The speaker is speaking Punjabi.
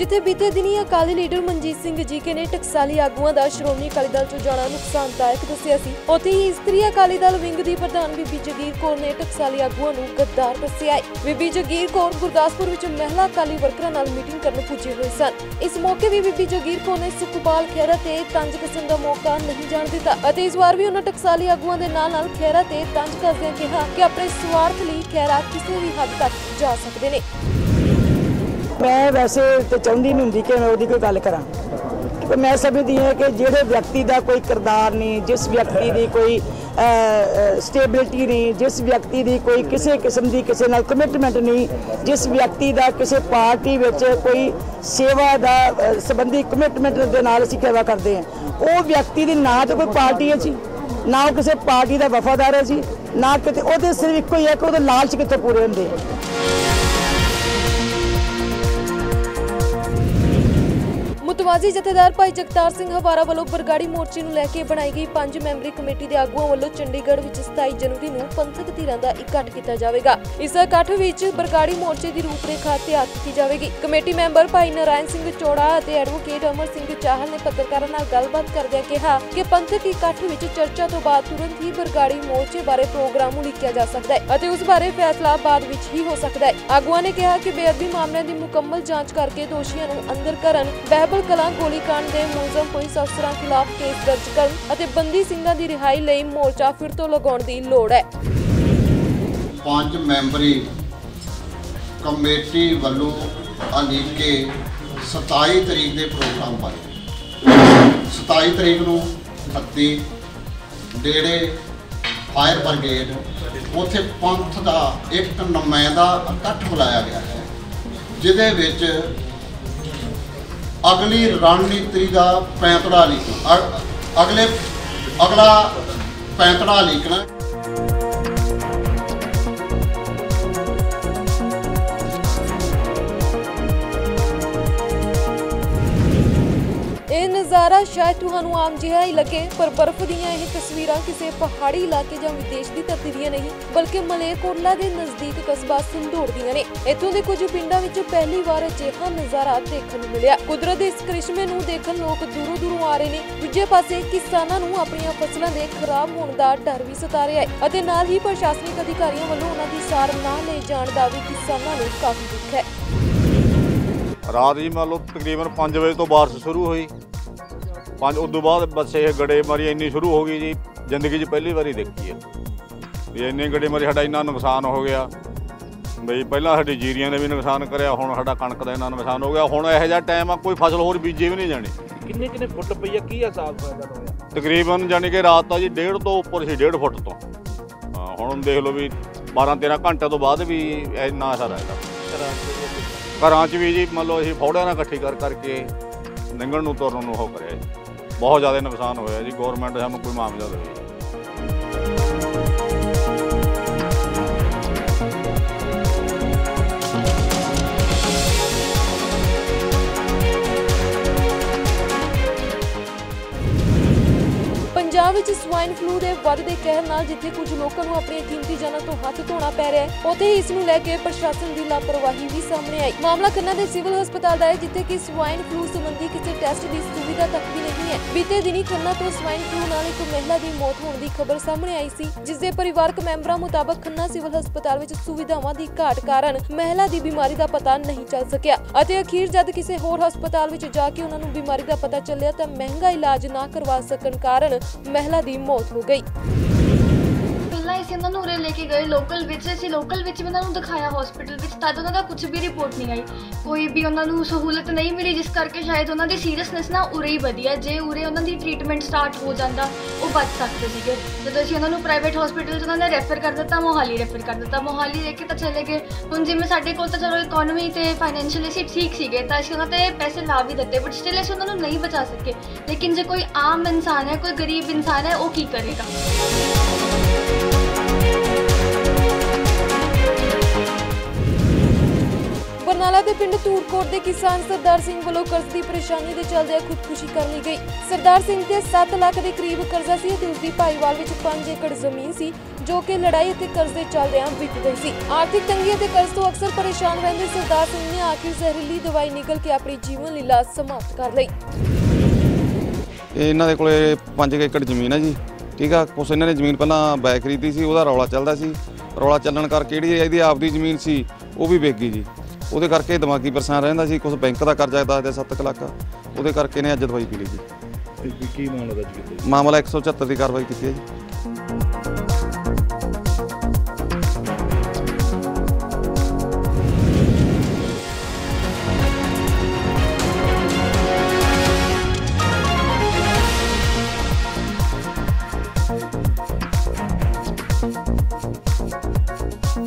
ਜਿੱਥੇ ਬੀਤੇ ਦਿਨੀ ਅਕਾਲੀ ਲੀਡਰ ਮਨਜੀਤ ਸਿੰਘ ਜੀਕੇ ਨੇ ਟਕਸਾਲੀ ਆਗੂਆਂ ਦਾ ਸ਼੍ਰੋਮਣੀ ਅਕਾਲੀ ਦਲ ਚੋਂ ਜਾਣਾ ਨੁਕਸਾਨਦਾਇਕ ਦੱਸਿਆ ਸੀ। ਉੱਥੇ ਹੀ ਇਸਤਰੀ ਅਕਾਲੀ ਦਲ ਵਿੰਗ ਦੀ ਪ੍ਰਧਾਨ ਬੀਬੀ ਜਗੀਰ ਕੌਰ ਨੇ ਟਕਸਾਲੀ ਆਗੂਆਂ ਨੂੰ ਗੱਦਾਰ ਦੱਸਿਆ ਹੈ। ਬੀਬੀ ਜਗੀਰ ਕੌਰ ਗੁਰਦਾਸਪੁਰ ਵਿੱਚ ਮਹਿਲਾ ਅਕਾਲੀ ਵਰਕਰਾਂ ਨਾਲ ਮੀਟਿੰਗ ਕਰਨ ਪੁੱਜੇ ਹੋਏ ਸਨ। ਇਸ ਮੌਕੇ ਵੀ ਬੀਬੀ ਜਗੀਰ ਕੌਰ ਨੇ ਸੁਖਪਾਲ ਖਹਿਰਾ ਤੇ ਤੰਜ ਕਸਮ ਦਾ ਮੌਕਾ ਨਹੀਂ ਜਾਣ ਦਿੱਤਾ ਅਤੇ ਇਸ ਵਾਰ ਵੀ ਉਹਨਾਂ ਟਕਸਾਲੀ ਆਗੂਆਂ ਦੇ ਨਾਲ ਨਾਲ ਖਹਿਰਾ ਤੇ ਤੰਜ ਕਰਦਿਆਂ ਕਿਹਾ ਕਿ ਆਪਣੇ ਸਵਾਰਥ ਲਈ ਖਹਿਰਾ ਕਿਸੇ ਵੀ ਹੱਦ ਤੱਕ ਜਾ ਸਕਦੇ ਨੇ। ਮੈਂ ਵੈਸੇ ਤੇ ਚਾਹੁੰਦੀ ਨਹੀਂ ਹੁੰਦੀ ਕਿ ਮੈਂ ਉਹਦੀ ਕੋਈ ਗੱਲ ਕਰਾਂ। ਪਰ ਮੈਂ ਸਮਝਦੀ ਹਾਂ ਕਿ ਜਿਹੜੇ ਵਿਅਕਤੀ ਦਾ ਕੋਈ ਕਿਰਦਾਰ ਨਹੀਂ, ਜਿਸ ਵਿਅਕਤੀ ਦੀ ਕੋਈ ਸਟੇਬਿਲਿਟੀ ਨਹੀਂ, ਜਿਸ ਵਿਅਕਤੀ ਦੀ ਕੋਈ ਕਿਸੇ ਕਿਸਮ ਦੀ ਕਿਸੇ ਨਾਲ ਕਮਿਟਮੈਂਟ ਨਹੀਂ, ਜਿਸ ਵਿਅਕਤੀ ਦਾ ਕਿਸੇ ਪਾਰਟੀ ਵਿੱਚ ਕੋਈ ਸੇਵਾ ਦਾ ਸੰਬੰਧੀ ਕਮਿਟਮੈਂਟ ਦੇ ਨਾਲ ਅਸੀਂ ਸੇਵਾ ਕਰਦੇ ਹਾਂ। ਉਹ ਵਿਅਕਤੀ ਦੀ ਨਾ ਤਾਂ ਕੋਈ ਪਾਰਟੀ ਹੈ ਜੀ, ਨਾ ਉਹ ਕਿਸੇ ਪਾਰਟੀ ਦਾ ਵਫਾਦਾਰ ਹੈ ਜੀ, ਨਾ ਕਿਤੇ ਉਹਦੇ ਸਿਰਫ ਇੱਕੋ ਹੀ ਹੈ ਕਿ ਉਹਦੇ ਲਾਲਚ ਕਿੱਥੋਂ ਪੂਰੇ ਹੁੰਦੇ। ਆ ਜਥੇਦਾਰ ਭਾਈ ਜਗਤਾਰ ਸਿੰਘ ਹਵਾਰਾ ਵੱਲੋਂ ਬਰਗਾੜੀ ਮੋਰਚੇ ਨੂੰ ਲੈ ਕੇ ਬਣਾਈ ਗਈ ਪੰਜ ਮੈਂਬਰੀ ਕਮੇਟੀ ਦੇ ਆਗੂਆਂ ਵੱਲੋਂ ਚੰਡੀਗੜ੍ਹ ਵਿੱਚ 27 ਜਨਵਰੀ ਨੂੰ ਪੰਥਕ ਧਿਰਾਂ ਦਾ ਇਕੱਠ ਕੀਤਾ ਜਾਵੇਗਾ। ਇਸ ਇਕੱਠ ਵਿੱਚ ਬਰਗਾੜੀ ਮੋਰਚੇ ਦੀ ਰੂਪਰੇਖਾ ਤਿਆਰ ਕੀਤੀ ਜਾਵੇਗੀ। ਕਮੇਟੀ ਮੈਂਬਰ ਭਾਈ ਨਰਾਇਣ ਸਿੰਘ ਚੋੜਾ ਅਤੇ ਐਡਵੋਕੇਟ ਅਮਰ ਸਿੰਘ ਚਾਹਲ ਨੇ ਪੱਤਰਕਾਰਾਂ ਨਾਲ ਗੱਲਬਾਤ ਕਰਦਿਆਂ ਕਿਹਾ ਕਿ ਪੰਥਕ ਇਕੱਠ ਵਿੱਚ ਚਰਚਾ ਤੋਂ ਬਾਅਦ ਤੁਰੰਤ ਹੀ ਬਰਗਾੜੀ ਮੋਰਚੇ ਬਾਰੇ ਪ੍ਰੋਗਰਾਮ ਉਲੀਕਿਆ ਜਾ ਸਕਦਾ ਹੈ ਅਤੇ ਉਸ ਬਾਰੇ ਫੈਸਲਾ ਬਾਅਦ ਵਿੱਚ ਹੀ ਹੋ ਸਕਦਾ ਹੈ। ਆਗੂਆਂ ਨੇ ਕਿਹਾ ਕਿ ਬੇਅਦਬੀ ਮਾਮਲਿਆਂ ਦੀ ਮੁਕੰਮਲ ਜਾਂਚ ਕਰਕੇ ਦੋਸ਼ੀਆਂ ਨੂੰ ਅੰਦਰ ਕਰਨ, ਬਹਿਬਲ ਕਲਾਂ ਗੋਲੀकांड ਦੇ ਮੁਲਜ਼ਮ ਪੁਲਿਸ ਅਫਸਰਾਂ ਖਿਲਾਫ ਕੇਸ ਦਰਜ ਕਰਨ ਅਤੇ ਬੰਦੀ ਸਿੰਘਾਂ ਦੀ ਰਿਹਾਈ ਲਈ ਮੋਰਚਾ ਫਿਰ ਤੋਂ ਲਗਾਉਣ ਦੀ ਲੋੜ ਹੈ। ਪੰਜ ਮੈਂਬਰੀ ਕਮੇਟੀ ਵੱਲੋਂ ਅਲੀਕੇ 27 ਤਰੀਕ ਦੇ ਪ੍ਰੋਗਰਾਮ ਬਾਰੇ। 27 ਤਰੀਕ ਨੂੰ ਹੱਤੀ ਡੇੜੇ ਫਾਇਰ ਬ੍ਰਿਗੇਡ, ਉਥੇ ਪੰਥ ਦਾ ਇੱਕ ਨੁਮਾਇੰਦਾ ਇਕੱਠ ਬੁਲਾਇਆ ਗਿਆ ਹੈ, ਜਿਹਦੇ ਵਿੱਚ ਅਗਲੀ ਰਣਨੀਤੀ ਦਾ ਪੈਂਤੜਾ ਲਿਖਣਾ ਅਗਲੇ ਅਗਲਾ ਪੈਂਤੜਾ ਲਿਖਣਾ ਨਜ਼ਾਰਾ ਸ਼ਾਇਦ ਤੁਹਾਨੂੰ ਆਮ ਜਿਹਾ ਹੀ ਲੱਗੇ। ਪਰ ਬਰਫ਼ ਦੀਆਂ ਇਹ ਤਸਵੀਰਾਂ ਕਿਸੇ ਪਹਾੜੀ ਇਲਾਕੇ ਜਾਂ ਵਿਦੇਸ਼ ਦੀ ਧਰਤੀ ਦੀਆਂ ਨਹੀਂ, ਬਲਕਿ ਮਲੇਰਕੋਟਲਾ ਦੇ ਨਜ਼ਦੀਕ ਕਸਬਾ ਸੰਧੂੜ ਦੀਆਂ ਨੇ। ਇੱਥੋਂ ਦੇ ਕੁਝ ਪਿੰਡਾਂ ਵਿੱਚ ਪਹਿਲੀ ਵਾਰ ਅਜਿਹਾ ਨਜ਼ਾਰਾ ਦੇਖਣ ਨੂੰ ਮਿਲਿਆ। ਕੁਦਰਤ ਦੇ ਇਸ ਕ੍ਰਿਸ਼ਮੇ ਨੂੰ ਦੇਖਣ ਲੋਕ ਦੂਰੋਂ ਦੂਰੋਂ ਆ ਰਹੇ ਨੇ। ਦੂਜੇ ਪਾਸੇ ਕਿਸਾਨਾਂ ਨੂੰ ਆਪਣੀਆਂ ਫਸਲਾਂ ਦੇ ਖਰਾਬ ਹੋਣ ਦਾ ਡਰ ਵੀ ਸਤਾ ਰਿਹਾ ਹੈ ਅਤੇ ਨਾਲ ਹੀ ਪ੍ਰਸ਼ਾਸਨਿਕ ਅਧਿਕਾਰੀਆਂ ਵੱਲੋਂ ਉਹਨਾਂ ਦੀ ਸਾਰ ਨਾ ਲਏ ਜਾਣ ਦਾ ਵੀ ਕਿਸਾਨਾਂ ਨੂੰ ਕਾਫੀ ਦੁੱਖ ਹੈ। ਰਾਤ ਜੀ ਮੰਨ ਲਓ ਤਕਰੀਬਨ 5 ਵਜੇ ਤੋਂ ਬਾਰਿਸ਼ ਸ਼ੁਰੂ ਹੋਈ। ਪੰਜ ਉਸ ਤੋਂ ਬਾਅਦ ਬਸ ਇਹ ਗੜੇ ਮਾਰੀ ਇੰਨੀ ਸ਼ੁਰੂ ਹੋ ਗਈ ਜੀ ਜ਼ਿੰਦਗੀ 'ਚ ਪਹਿਲੀ ਵਾਰੀ ਦੇਖੀ ਹੈ। ਵੀ ਇੰਨੇ ਗੜੇ ਮਾਰੀ ਸਾਡਾ ਇੰਨਾ ਨੁਕਸਾਨ ਹੋ ਗਿਆ। ਬਈ ਪਹਿਲਾਂ ਸਾਡੀ ਜੀਰੀਆਂ ਨੇ ਵੀ ਨੁਕਸਾਨ ਕਰਿਆ ਹੁਣ ਸਾਡਾ ਕਣਕ ਦਾ ਇੰਨਾ ਨੁਕਸਾਨ ਹੋ ਗਿਆ। ਹੁਣ ਇਹੋ ਜਿਹਾ ਟਾਈਮ ਆ ਕੋਈ ਫਸਲ ਹੋਰ ਬੀਜੇ ਵੀ ਨਹੀਂ ਜਾਣੀ। ਕਿੰਨੇ ਕਿੰਨੇ ਫੁੱਟ ਪਈ ਆ ਕੀ ਹਿਸਾਬ ਫਾਇਦਾ ਹੋਇਆ? ਤਕਰੀਬਨ ਜਾਣੀ ਕਿ ਰਾਤ ਤਾਂ ਜੀ 1.5 ਤੋਂ ਉੱਪਰ ਸੀ 1.5 ਫੁੱਟ ਤੋਂ। ਹਾਂ ਹੁਣ ਦੇਖ ਲਓ ਵੀ 12 13 ਘੰਟੇ ਤੋਂ ਬਾਅਦ ਵੀ ਇੰਨਾ ਅਸਰ ਆਏਗਾ ਘਰਾਂ 'ਚ ਵੀ ਜੀ ਮੰਨ ਲਓ ਅਸੀਂ ਫੌੜਿਆਂ ਨਾਲ ਇਕੱਠੀ ਕਰ ਕਰਕੇ ਲੰਘਣ ਨੂੰ ਤੁਰਨ ਨੂੰ ਉਹ ਕਰਿਆ ਜੀ। ਬਹੁਤ ਜ਼ਿਆਦਾ ਨੁਕਸਾਨ ਹੋਇਆ ਜੀ ਗਵਰਨਮੈਂਟ ਸਾਨੂੰ ਕੋਈ ਮਾਮਲਾ ਦੇਵੇ ਵਿੱਚ ਸਵਾਈਨ ਫਲੂ ਦੇ ਵੱਧਦੇ ਕਹਿਰ ਨਾਲ ਜਿੱਥੇ ਕੁਝ ਲੋਕਾਂ ਨੂੰ ਆਪਣੇ ਕੀਮਤੀ ਜਾਨਾਂ ਤੋਂ ਹੱਥ ਧੋਣਾ ਪੈ ਰਿਹਾ ਹੈ, ਉੱਥੇ ਹੀ ਇਸ ਨੂੰ ਲੈ ਕੇ ਪ੍ਰਸ਼ਾਸਨ ਦੀ ਲਾਪਰਵਾਹੀ ਵੀ ਸਾਹਮਣੇ ਆਈ। ਮਾਮਲਾ ਖੰਨਾ ਦੇ ਸਿਵਲ ਹਸਪਤਾਲ ਦਾ ਹੈ, ਜਿੱਥੇ ਕਿ ਸਵਾਈਨ ਫਲੂ ਸੰਬੰਧੀ ਕਿਸੇ ਟੈਸਟ ਦੀ ਸੁਵਿਧਾ ਤੱਕ ਵੀ ਨਹੀਂ ਹੈ। ਬੀਤੇ ਦਿਨੀ ਖੰਨਾ ਤੋਂ ਸਵਾਈਨ ਫਲੂ ਨਾਲ ਇੱਕ ਮਹਿਲਾ ਦੀ ਮੌਤ ਹੋਣ ਦੀ ਖਬਰ ਸਾਹਮਣੇ ਆਈ ਸੀ, ਜਿਸ ਦੇ ਪਰਿਵਾਰਕ ਮੈਂਬਰਾਂ ਮੁਤਾਬਕ ਖੰਨਾ ਸਿਵਲ ਹਸਪਤਾਲ ਵਿੱਚ ਸੁਵਿਧਾਵਾਂ ਦੀ ਘਾਟ ਕਾਰਨ ਮਹਿਲਾ ਦੀ ਬਿਮਾਰੀ ਦਾ ਪਤਾ ਨਹੀਂ ਚੱਲ ਸਕਿਆ ਅਤੇ ਅਖੀਰ ਜਦ ਕਿਸੇ ਹੋਰ ਹਸਪਤਾਲ ਵਿੱਚ ਜਾ ਕੇ ਉਹਨਾਂ ਨੂੰ ਬਿਮਾਰੀ ਦਾ ਪਤਾ ਚੱਲਿਆ ਤਾਂ ਮਹਿੰਗਾ ਇਲਾਜ ਨਾ ਕਰਵਾ ਸਕਣ ਕਾਰਨ ਮਹਿਲਾ ਦੀ ਮੌਤ ਹੋ ਗਈ। ਪਹਿਲਾਂ ਅਸੀਂ ਉਹਨਾਂ ਨੂੰ ਉਰੇ ਲੈ ਕੇ ਗਏ ਲੋਕਲ ਵਿੱਚ, ਅਸੀਂ ਲੋਕਲ ਵਿੱਚ ਵੀ ਉਹਨਾਂ ਨੂੰ ਦਿਖਾਇਆ ਹਸਪੀਟਲ ਵਿੱਚ, ਤਦ ਉਹਨਾਂ ਦਾ ਕੁਝ ਵੀ ਰਿਪੋਰਟ ਨਹੀਂ ਆਈ। ਕੋਈ ਵੀ ਉਹਨਾਂ ਨੂੰ ਸਹੂਲਤ ਨਹੀਂ ਮਿਲੀ, ਜਿਸ ਕਰਕੇ ਸ਼ਾਇਦ ਉਹਨਾਂ ਦੀ ਸੀਰੀਅਸਨੈਸ ਨਾ ਉਰੇ ਹੀ ਵਧੀਆ, ਜੇ ਉਰੇ ਉਹਨਾਂ ਦੀ ਟ੍ਰੀਟਮੈਂਟ ਸਟਾਰਟ ਹੋ ਜਾਂਦਾ, ਉਹ ਬਚ ਸਕਦੇ ਸੀਗੇ। ਜਦੋਂ ਅਸੀਂ ਉਹਨਾਂ ਨੂੰ ਪ੍ਰਾਈਵੇਟ ਹਸਪੀਟਲ 'ਚ ਉਹਨਾਂ ਨੇ ਰੈਫਰ ਕਰ ਦਿੱਤਾ, ਮੋਹਾਲੀ ਰੈਫਰ ਕਰ ਦਿੱਤਾ। ਮੋਹਾਲੀ ਲੈ ਕੇ ਤਾਂ ਚਲੇ ਗਏ। ਹੁਣ ਜਿਵੇਂ ਸਾਡੇ ਕੋਲ ਤਾਂ ਚਲੋ ਇਕਨੋਮੀ ਤੇ ਫਾਈਨੈਂਸ਼ੀਅਲੀ ਅਸੀਂ ਠੀਕ ਸੀਗੇ, ਤਾਂ ਅਸੀਂ ਉਹਨਾਂ ਤੇ ਪੈਸੇ ਲਾ ਵੀ ਦਿੱਤੇ ਬਟ ਸਟਿਲ ਅਸੀਂ ਉਹਨਾਂ ਨੂੰ ਨਹੀਂ ਬਚਾ ਸਕੇ। ਲੇਕਿਨ ਜੇ ਕੋਈ ਆਮ ਇਨਸਾਨ ਹੈ, ਕੋਈ ਗਰੀਬ ਇਨਸਾਨ ਹੈ, ਉਹ ਕੀ ਕਰੇਗਾ? ਬਰਨਾਲਾ ਦੇ ਪਿੰਡ ਧੂੜਕੋਟ ਦੇ ਕਿਸਾਨ ਸਰਦਾਰ ਸਿੰਘ ਵੱਲੋਂ ਕਰਜ਼ ਦੀ ਪਰੇਸ਼ਾਨੀ ਦੇ ਚੱਲਦਿਆਂ ਖੁਦਕੁਸ਼ੀ ਕਰ ਲਈ ਗਈ। ਸਰਦਾਰ ਸਿੰਘ ਤੇ 7 ਲੱਖ ਦੇ ਕਰੀਬ ਕਰਜ਼ਾ ਸੀ ਅਤੇ ਉਸ ਭਾਈਵਾਲ ਵਿੱਚ 5 ਏਕੜ ਜ਼ਮੀਨ ਸੀ, ਜੋ ਕਿ ਲੜਾਈ ਅਤੇ ਕਰਜ਼ ਦੇ ਚੱਲਦਿਆਂ ਬੀਤ ਗਈ ਸੀ। ਆਰਥਿਕ ਤੰਗੀ ਅਤੇ ਕਰਜ਼ ਤੋਂ ਅਕਸਰ ਪਰੇਸ਼ਾਨ ਰਹਿੰਦੇ ਸਰਦਾਰ ਸਿੰਘ ਨੇ ਆਖਿਰ ਜ਼ਹਿਰੀਲੀ ਦਵਾਈ ਨਿਕਲ ਕੇ ਆਪਣੀ ਜੀਵਨ ਲੀਲਾ ਸਮਾਪਤ ਕਰ ਲਈ। ਇਹਨਾਂ ਦੇ ਕੋਲੇ 5 ਏਕੜ ਜ਼ਮੀਨ ਹੈ ਜੀ, ਠੀਕ ਆ? ਕੁਛ ਇਹਨਾਂ ਨੇ ਜ਼ਮੀਨ ਪਹਿਲਾਂ ਬੈ ਖਰੀਦੀ ਸੀ, ਉਹਦਾ ਰੌਲਾ ਚੱਲਦਾ ਸੀ। ਰੌਲਾ ਚੱਲਣ ਕਰਕੇ ਜਿਹੜੀ ਇਹਦੀ ਆਪਦੀ ਜ਼ਮੀਨ ਸੀ, ਉਹ ਵੀ ਵਿਕ ਗਈ ਜੀ। ਉਹਦੇ ਕਰਕੇ ਦਿਮਾਗੀ ਪਰੇਸ਼ਾਨ ਰਹਿੰਦਾ ਸੀ ਕੁਛ ਬੈਂਕ ਦਾ ਕਰਜ਼ਾ ਦੱਸਦੇ 7 ਲੱਖ। ਉਹਦੇ ਕਰਕੇ ਨੇ ਅੱਜ ਦਵਾਈ ਪੀ ਲਈ ਜੀ। ਕੀ ਮਾਮਲਾ ਦਰਜ ਕੀਤਾ ਮਾਮਲਾ 174 ਦੀ ਕਾਰਵਾਈ ਕੀਤੀ ਹੈ ਜੀ।